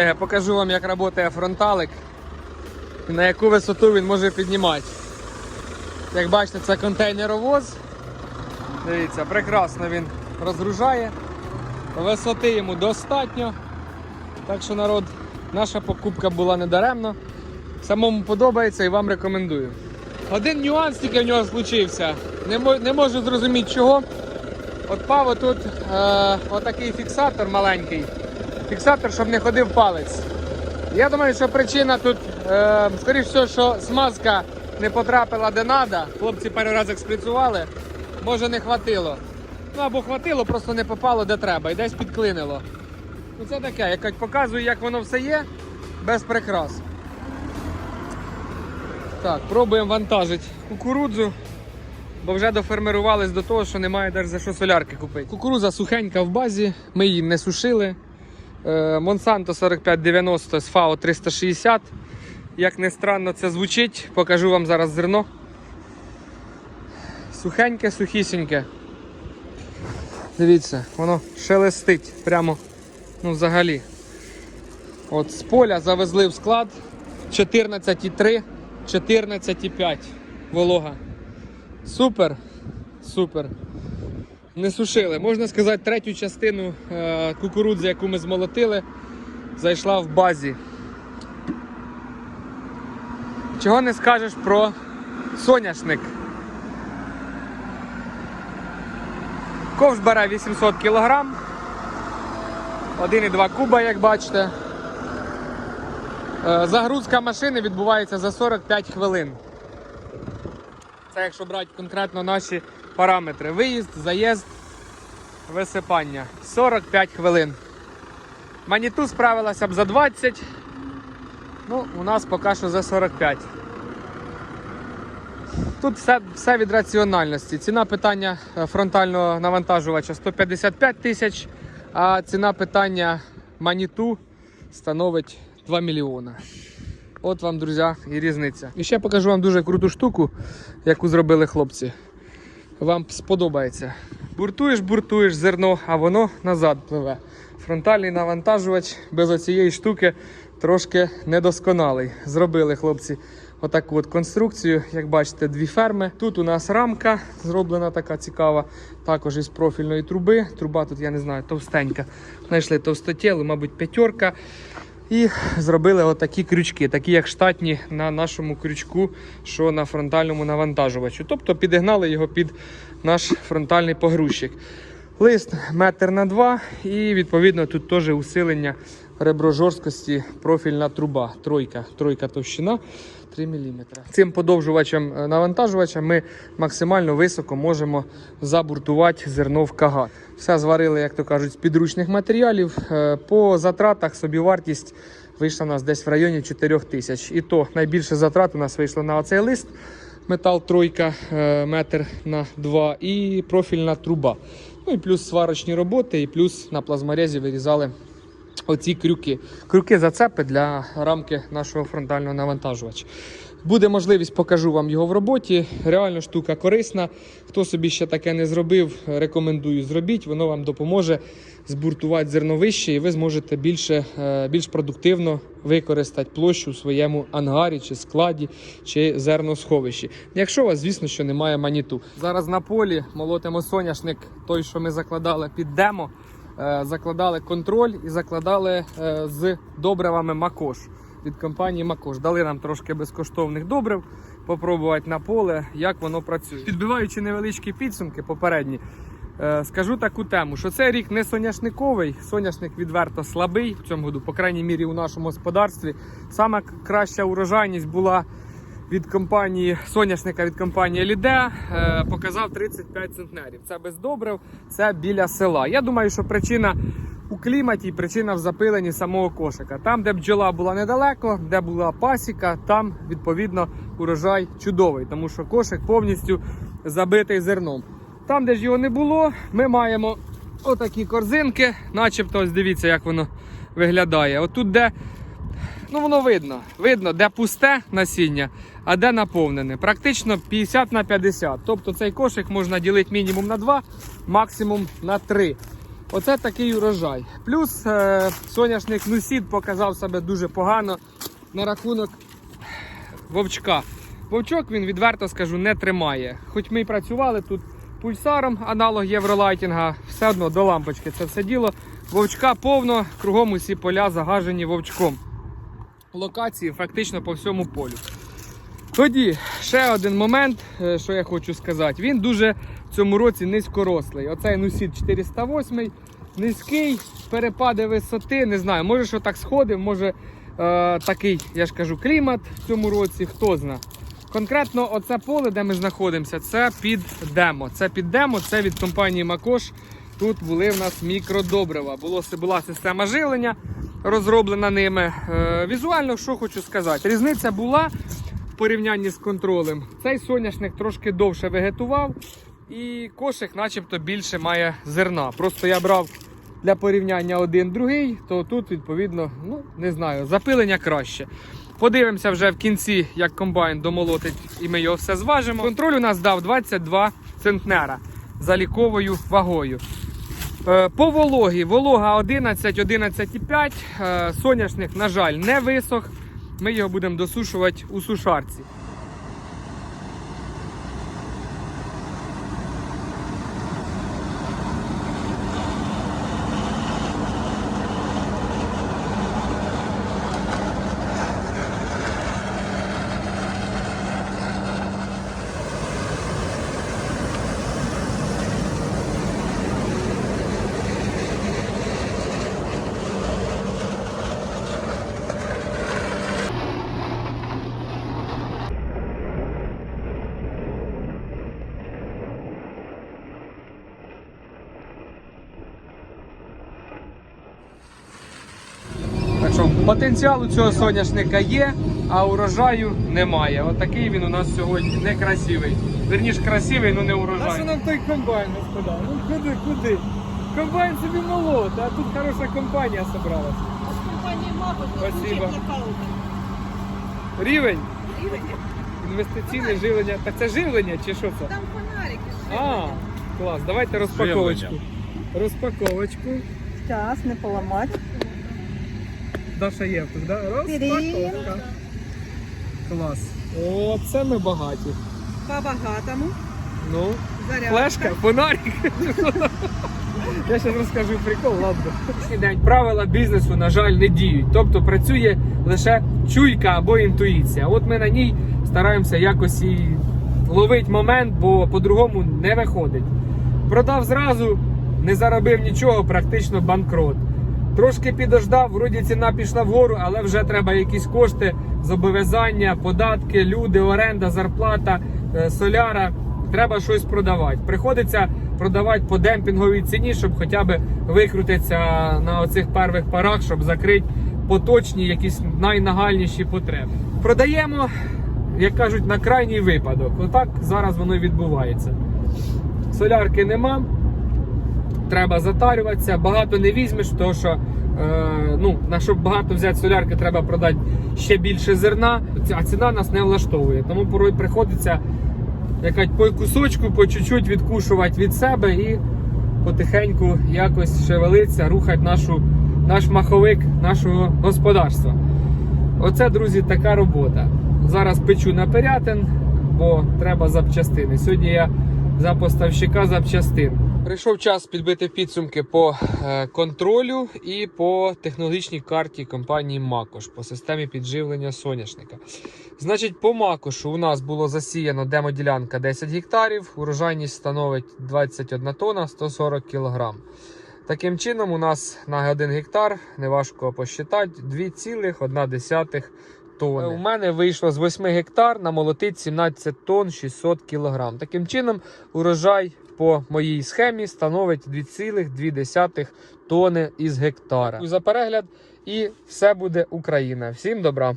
Я покажу вам, як працює фронталик і на яку висоту він може піднімати. Як бачите, це контейнеровоз. Дивіться, прекрасно він розгружає. Висоти йому достатньо. Так що народ, наша покупка була недаремно. Самому подобається і вам рекомендую. Один нюанс тільки в нього случився. Не, не можу зрозуміти чого. От пав отут е, отакий фіксатор маленький. Фіксатор, щоб не ходив палець. Я думаю, що причина тут, е, скоріш всього, що смазка не потрапила де треба. Хлопці пару разів експліцували. Може не хватило. Ну або хватило, просто не попало де треба і десь підклинило. Ну це таке, як показую, як воно все є, без прикрас. Так, пробуємо вантажити кукурудзу, бо вже дофермерувались до того, що немає навіть за що солярки купити. Кукурудза сухенька в базі, ми її не сушили. Е, Monsanto 4590 з FAO 360. Як не странно це звучить, покажу вам зараз зерно. Сухеньке, сухісіньке. Дивіться, воно шелестить прямо, ну взагалі. От з поля завезли в склад 14,3, 14,5 волога. Супер, супер. Не сушили. Можна сказати, третю частину е, кукурудзи, яку ми змолотили, зайшла в базі. Чого не скажеш про соняшник? Ковш бере 800 кг. 1,2 куба, як бачите. Е, Загрузка машини відбувається за 45 хвилин. Це якщо брати конкретно наші параметри. Виїзд, заїзд, висипання. 45 хвилин. Маніту справилася б за 20. Ну, у нас поки що за 45. Тут все, все від раціональності. Ціна питання е, фронтального навантажувача 155 тисяч, а ціна питання маніту становить 2 мільйона. От вам, друзі, і різниця. І ще покажу вам дуже круту штуку, яку зробили хлопці. Вам сподобається. Буртуєш, буртуєш зерно, а воно назад пливе. Фронтальний навантажувач без оцієї штуки трошки недосконалий. Зробили хлопці отаку от конструкцію. Як бачите, дві ферми. Тут у нас рамка зроблена така цікава, також із профільної труби. Труба тут, я не знаю, товстенька. Знайшли товстотілу, мабуть, п'ятерка. І зробили отакі крючки, такі як штатні на нашому крючку, що на фронтальному навантажувачу. Тобто підігнали його під наш фронтальний погрузчик. Лист метр на два, і відповідно тут теж усилення ребро жорсткості, профільна труба, тройка, тройка товщина 3 мм. Цим подовжувачем е, навантажувача ми максимально високо можемо забуртувати зерно в кагат. Все зварили, як то кажуть, з підручних матеріалів. Е, По затратах собівартість вийшла у нас десь в районі 4 тисяч. І то найбільше затрат у нас вийшло на оцей лист. Метал тройка е, метр на 2 і профільна труба. Ну і плюс сварочні роботи, і плюс на плазморезі вирізали оці крюки. Крюки зацепи для рамки нашого фронтального навантажувача. Буде можливість, покажу вам його в роботі. Реально штука корисна. Хто собі ще таке не зробив, рекомендую зробіть. Воно вам допоможе збуртувати зерно вище, і ви зможете більше, е, більш продуктивно використати площу у своєму ангарі, чи складі, чи зерносховищі. Якщо у вас, звісно, що немає маніту. Зараз на полі молотимо соняшник, той, що ми закладали під демо. Е, Закладали контроль і закладали е, з добривами Макош від компанії Макош. Дали нам трошки безкоштовних добрив, попробувати на поле, як воно працює. Підбиваючи невеличкі підсумки попередні, е, скажу таку тему, що цей рік не соняшниковий, соняшник відверто слабий в цьому году, по крайній мірі у нашому господарстві. Саме краща урожайність була від компанії соняшника від компанії Ліде е, показав 35 центнерів. Це без добрив, це біля села. Я думаю, що причина у кліматі причина в запиленні самого кошика. Там, де бджола була недалеко, де була пасіка, там відповідно урожай чудовий, тому що кошик повністю забитий зерном. Там, де ж його не було, ми маємо отакі корзинки, начебто, ось дивіться, як воно виглядає. Отут, де Ну, воно видно. Видно, де пусте насіння, а де наповнене. Практично 50 на 50. Тобто цей кошик можна ділити мінімум на 2, максимум на 3. Оце такий урожай. Плюс е, соняшник Нусід показав себе дуже погано на рахунок вовчка. Вовчок він відверто скажу не тримає. Хоч ми й працювали тут пульсаром, аналог євролайтінга, все одно до лампочки це все діло. Вовчка повно, кругом усі поля загажені вовчком. Локації фактично по всьому полю. Тоді ще один момент, е, що я хочу сказати. Він дуже в цьому році низькорослий. Оцей Нусід 408 низький, перепади висоти, не знаю, може, що так сходив, може е, такий, я ж кажу, клімат в цьому році, хто зна. Конкретно оце поле, де ми знаходимося, це під демо. Це під демо, це від компанії Макош. Тут були в нас мікродобрива. Було, була система живлення розроблена ними. Е, візуально, що хочу сказати, різниця була порівнянні з контролем. Цей соняшник трошки довше вегетував, і кошик, начебто, більше має зерна. Просто я брав для порівняння один другий, то тут, відповідно, ну не знаю, запилення краще. Подивимося вже в кінці, як комбайн домолотить, і ми його все зважимо. Контроль у нас дав 22 центнера за ліковою вагою. Е, По вологі, волога 11, 11,5. Е, Соняшник, на жаль, не висох. Ми його будемо досушувати у сушарці. Що потенціал у цього соняшника є, а урожаю немає. Отакий він у нас сьогодні некрасивий. Верніше красивий, але не А що урожай. нам той комбайн, господа? Ну куди, куди? Комбайн собі молот, а тут хороша компанія зібралася. Мапа Спасибо. Рівень Рівень. інвестиційне живлення. Так це живлення чи що це? Там фонарики. А, клас, давайте розпаковочку. Розпаковочку. Час, не поламати. Даша є тут, да? Розпаковка. Клас. О, це ми багаті. По-багатому. Ну, Зарядка. флешка, фонарик. Я ще розкажу прикол, ладно. День правила бізнесу, на жаль, не діють. Тобто працює лише чуйка або інтуїція. От ми на ній стараємося якось і ловити момент, бо по-другому не виходить. Продав зразу, не заробив нічого, практично банкрот. Трошки підождав, вроді ціна пішла вгору, але вже треба якісь кошти, зобов'язання, податки, люди, оренда, зарплата, е, соляра. Треба щось продавати. Приходиться продавати по демпінговій ціні, щоб хоча б викрутитися на оцих перших парах, щоб закрити поточні, якісь найнагальніші потреби. Продаємо, як кажуть, на крайній випадок. Отак зараз воно відбувається. Солярки нема, треба затарюватися, багато не візьмеш, тому що е, ну, на щоб багато взяти солярки, треба продати ще більше зерна, а ціна нас не влаштовує. Тому порой приходиться якась по кусочку, по чуть-чуть відкушувати від себе і потихеньку якось шевелитися, рухати нашу, наш маховик нашого господарства. Оце, друзі, така робота. Зараз печу на перятин, бо треба запчастини. Сьогодні я за поставщика запчастин. Прийшов час підбити підсумки по е, контролю і по технологічній карті компанії Макош по системі підживлення соняшника. Значить, по Макошу у нас було засіяно демоділянка 10 гектарів, урожайність становить 21 тонна 140 кг. Таким чином, у нас на 1 гектар, неважко посчитати, 2,1 тонни. У мене вийшло з 8 гектар намолотить 17 тонн 600 кг. Таким чином, урожай по моїй схемі становить 2,2 тони із гектара. За перегляд і все буде Україна. Всім добра!